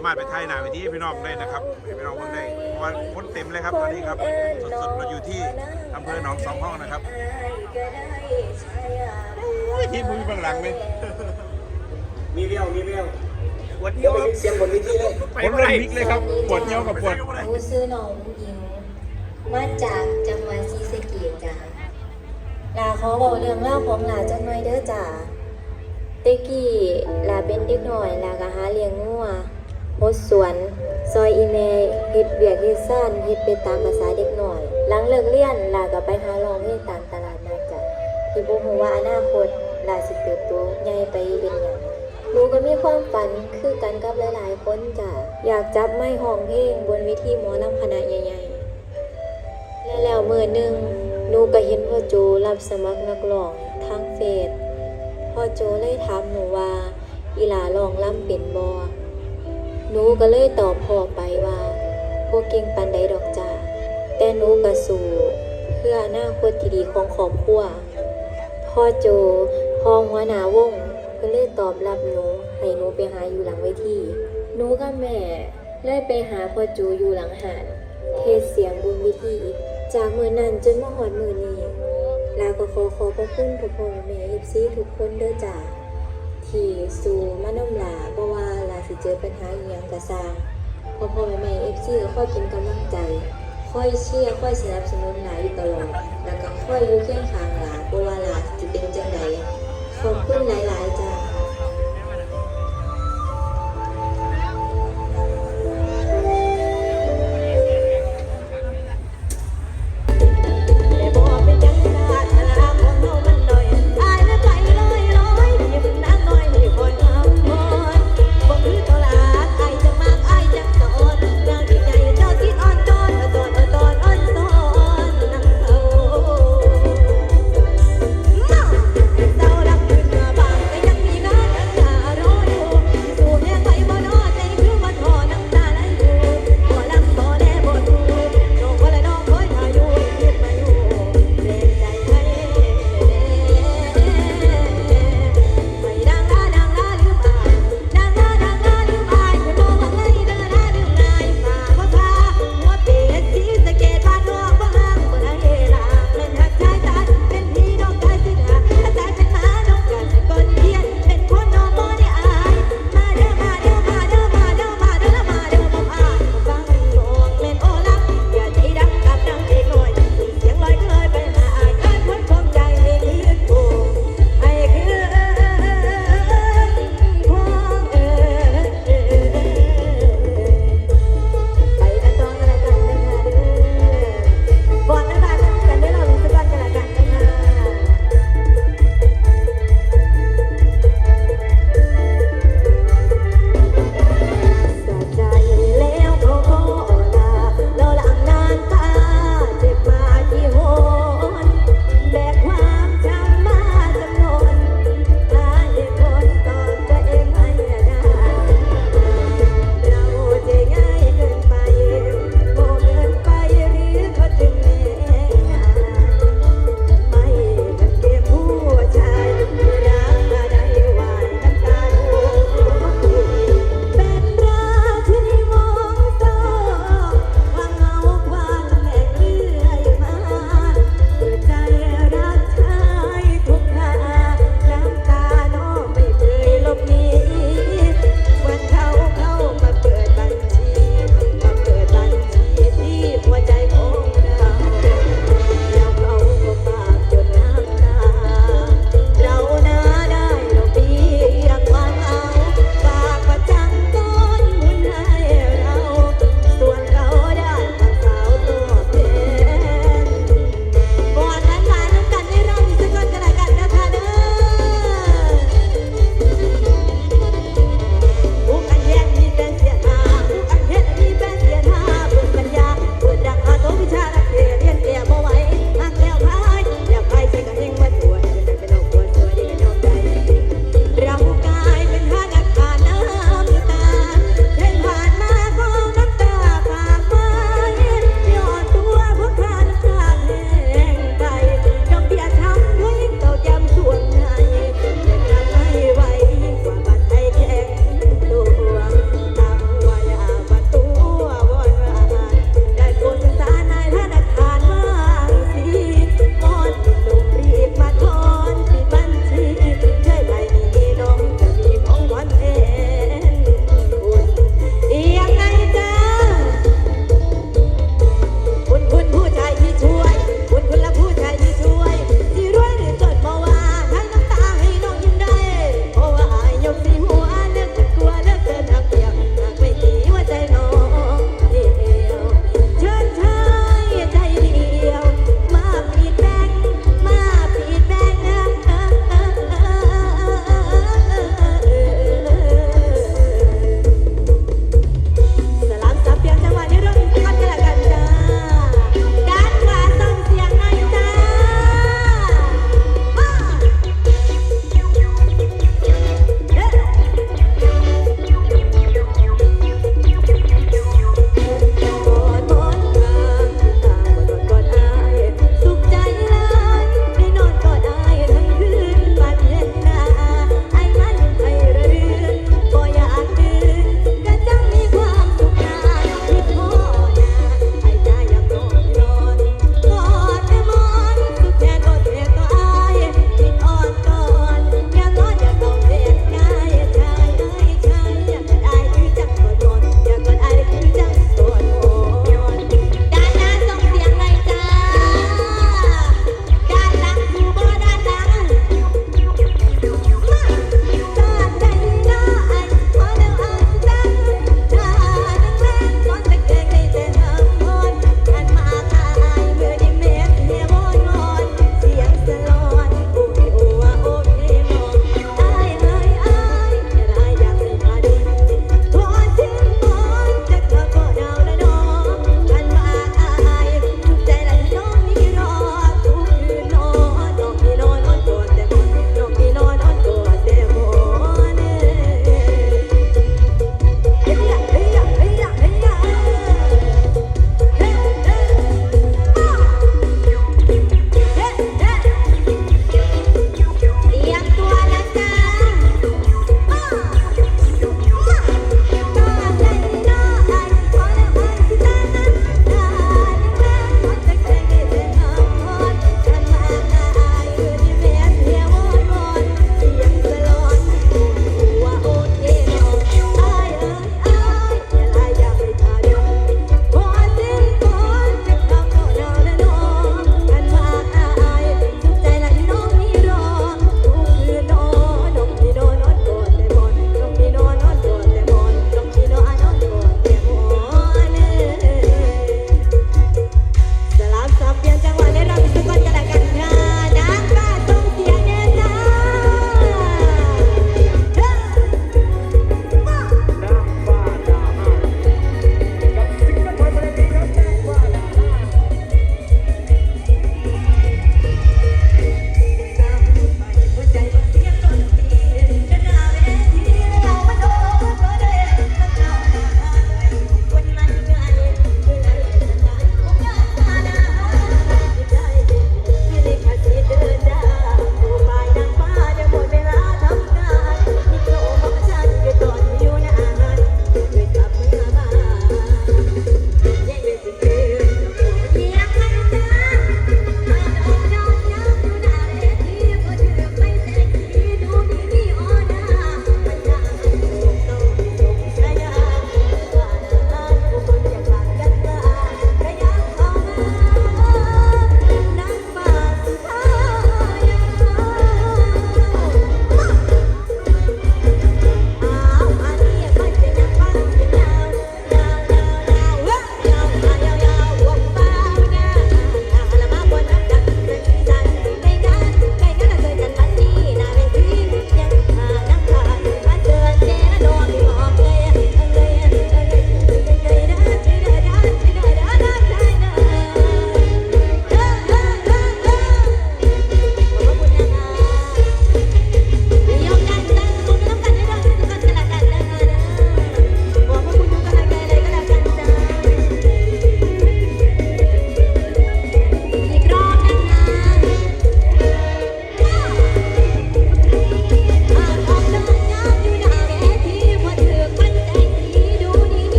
ามารถไปถ่ายหน้าเวทีให้พี่น้องได้นะครับให้พี่น้องเพิ่งได้เพราะว่าคนเต็มเลยครับตอนนี้ครับสดๆเราอยู่ที่อำเภอหนองสองห้องนะครับโอ้ยทีมมึงมีเบื้องหลังไหมมีเรียวมีเรียวปวดเดี๋เยี่ยยววไปครับเสียงบนวิธีเลยผมเล่นพลิกเลยครับปวดเยี่ยวกับปวดหนูซื้อน้องหญิงมาจากจังหวัดศรีสะเกษจ้ะลาขอบอกเรื่องเล่าวของหลาจังหน่อยเด้อจ้ะเต็กกี้ลาเป็นเด็กหน่อยลาก็หาเลี้ยงงัวโฮดสวน ซอยอีเมเฮ็ดเบียกเฮ็ดซ่านเฮ็ดไปตามภาษาเด็กหน่อย หลังเลิกเรียนลาก็ไปหาลองเฮ็ดตามตลาดนัดจ้ะที่บ่ฮู้ว่าอนาคตลาสิเติบโตใหญ่ไปเป็นหยังหนูก็มีความฝันคือกันกับหลายๆคนจ้ะอยากจับไม้ห้องเพลงบนวิธีหมอลำคณะใหญ่ๆ และแล้วมือหนึ่งหนูก็เห็นพ่อโจรับสมัครนักร้องทางเฟซพ่อโจเลยถามหนูว่าอีหลาลองล่ำเป็นบอ หนูก็เลยตอบพ่อไปว่าบ่เก่งปานใดดอกจ้ะแต่หนูก็สู้เพื่ออนาคตที่ดีของครอบครัวพ่อโจพ่อหัวหน้าวงก็เลยตอบรับหนูให้หนูไปหาอยู่หลังเวทีหนูกับแม่เลยไปหาพ่อโจอยู่หลังหานเทศเสียงบนเวทีจากมือนั้นจนมาหอดมือนี้ลาก็ขอขอบพระคุณพ่อพ่อแม่เอฟซีทุกคนเด้อจ้า ที่สู่มานำลาเพราะว่าลาสิเจอปัญหาอหย่างกระซางพ่อพ่อแม่แม่เอฟซีก็ค่อยเป็นกำลังใจ ค่อยเชียร์ค่อยสนับสนุนหลาอยู่ตลอด แล้วก็ค่อยอยู่เคียงข้างหลาเพราะว่าหลาจะเป็นจังไดขอบคุณหลายๆ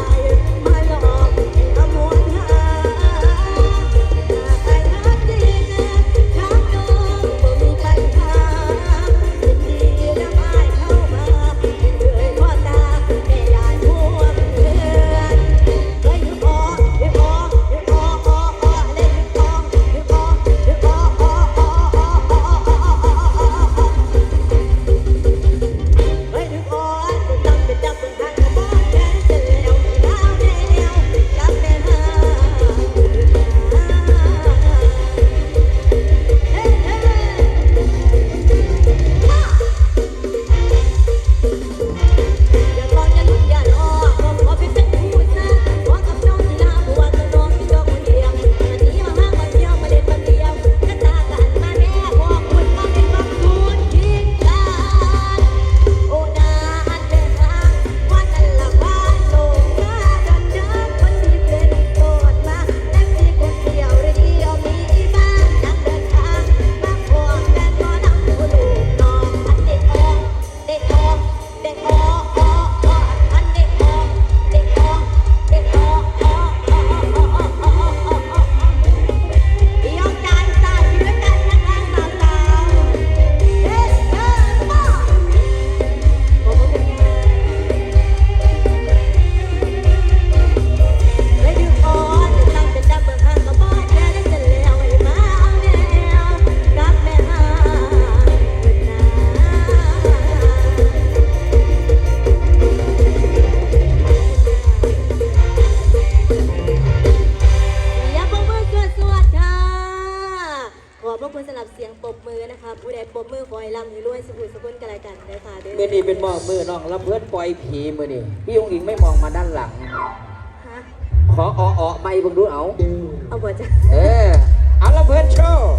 Yeah. องรับเพื่อนปล่อยผีมือนี่พี่องค์อิงไม่มองมาด้านหลัง ฮะขออ้ออ้อไม่เบิ่งดูเอา เอาบ่จ้ะเออเอาละเพื่อนโชว์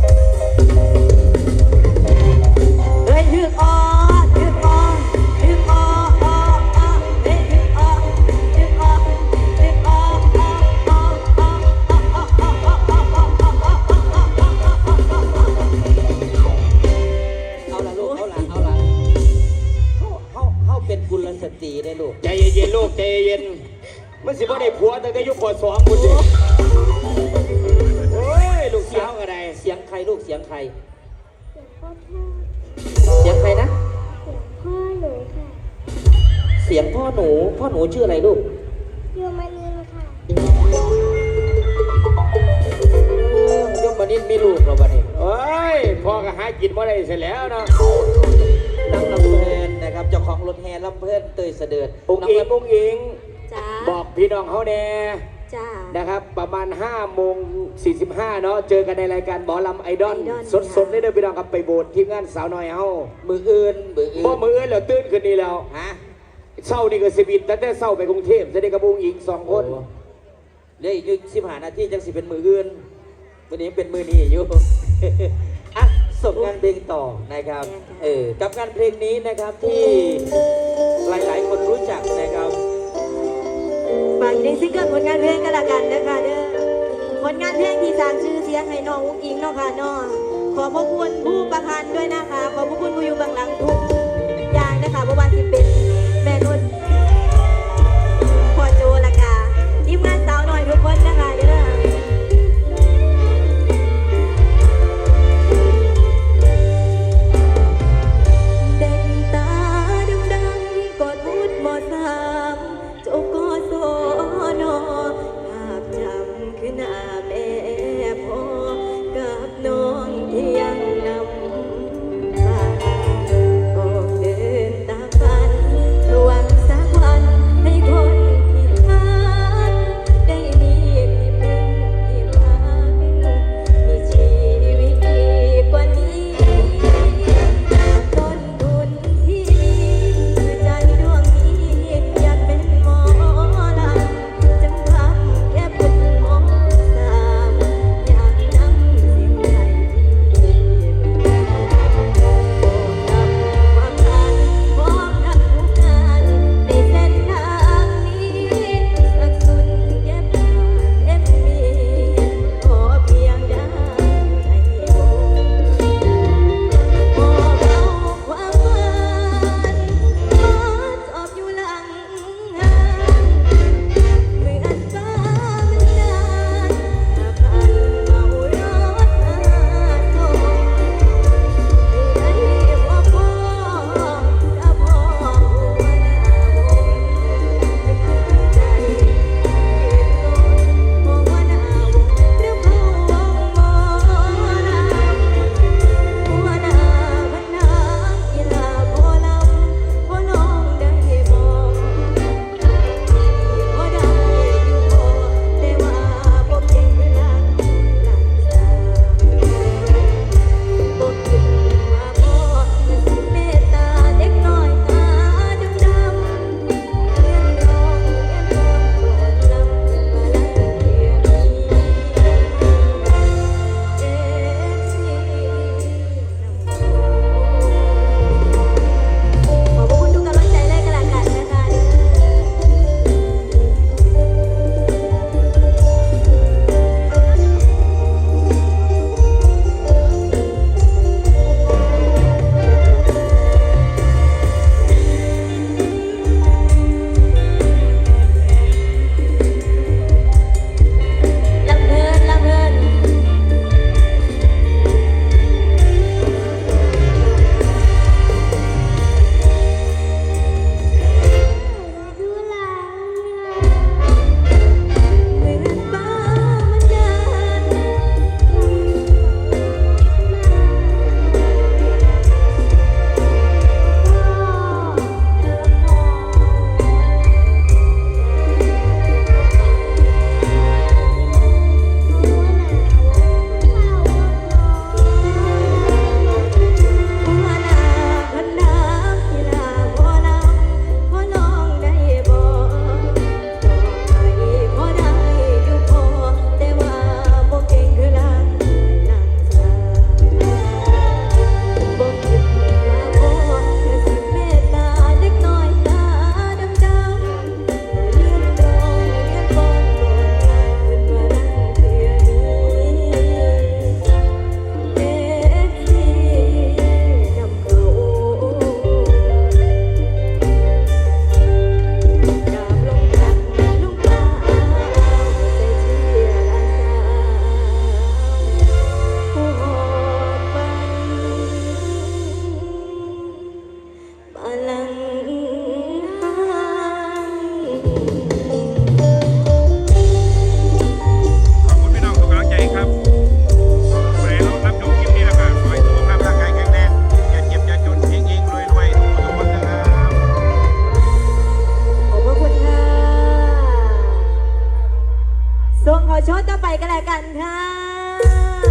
เฮ้ยถึกออถึก ลสตรีได้ลูก ใจเย็นๆลูกใจเย็นๆมันสิบ่ได้ผัวตั้งแต่ยุคปสองคุณดิโอ้ยลูกสาวก็ได้เสียงใครลูกเสียงใคร เสียงใครนะพ่อหนูค่ะเสียงพ่อหนู พ่อหนูชื่ออะไรลูก โยมานินค่ะยมบันินมีลูกเหราบันินโอ้ยพ่อก็หากินบ่ได้เสร็จแล้วเนาะน้องลำเพลินนะครับ เจ้าของรถแห่ลำเพลินเตยเสด็จองค์น้องอิงลำองค์อิงจ้าบอกพี่น้องเขาแน่จ้านะครับประมาณ5โมง45 เนาะเจอกันในรายการหมอลำไอดอลไอดอลสดๆเลยเด้อพี่น้องครับไปโบสถ์ทีมงานสาวน้อยเฮามืออื่นมืออื่นบ่มือแล้วตื่นขึ้นนี่แล้วฮะเช้านี่ก็สิบินตั้งแต่เช้าไปกรุงเทพจะได้กับองค์อิงสองคนโอ้เหลืออีกสิบห้านาทีจังสิเป็นมืออื่นวันนี้เป็นมือนี้อยู่อะ ส่งงานเพลงต่อนะครับเออกับงานเพลงนี้นะครับที่หลายๆ คนรู้จักนะครับฝากอยู่ในซิงเกิลผลงานเพลงกันละกันนะคะเด้อผลงานเพลงที่สร้างชื่อเสียงให้น้องอุ้งอิงเนาะค่ะเนาะขอพระคุณผู้ประพันธ์ด้วยนะคะ ขอพระคุณผู้อยู่เบื้องหลังทุกอย่างนะคะเพราะว่าที่เป็น